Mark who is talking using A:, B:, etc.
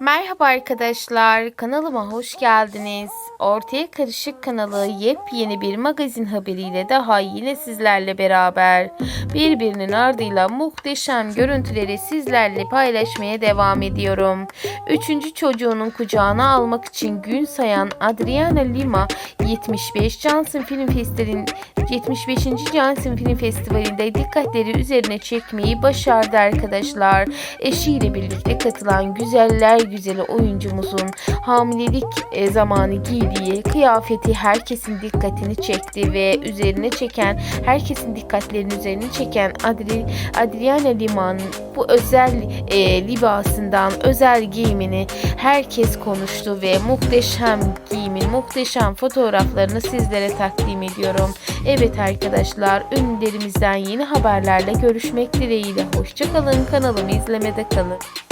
A: Merhaba arkadaşlar, kanalıma hoş geldiniz. Ortaya Karışık kanalı yepyeni bir magazin haberiyle daha yine sizlerle beraber birbirinin ardıyla muhteşem görüntüleri sizlerle paylaşmaya devam ediyorum. Üçüncü çocuğunun kucağına almak için gün sayan Adriana Lima 75 Johnson Film Festival'in 75. Johnson Film Festivali'nde dikkatleri üzerine çekmeyi başardı arkadaşlar. Eşiyle birlikte katılan güzeller güzeli oyuncumuzun hamilelik e, zamanı giydiği kıyafeti herkesin dikkatini çekti ve üzerine çeken herkesin dikkatlerini üzerine çeken Adri, Adriana Lima'nın bu özel e, libasından özel giyimini herkes konuştu ve muhteşem giyimin muhteşem fotoğraflarını sizlere takdim ediyorum. Evet arkadaşlar ünlülerimizden yeni haberlerle görüşmek dileğiyle. Hoşçakalın kanalımı izlemede kalın.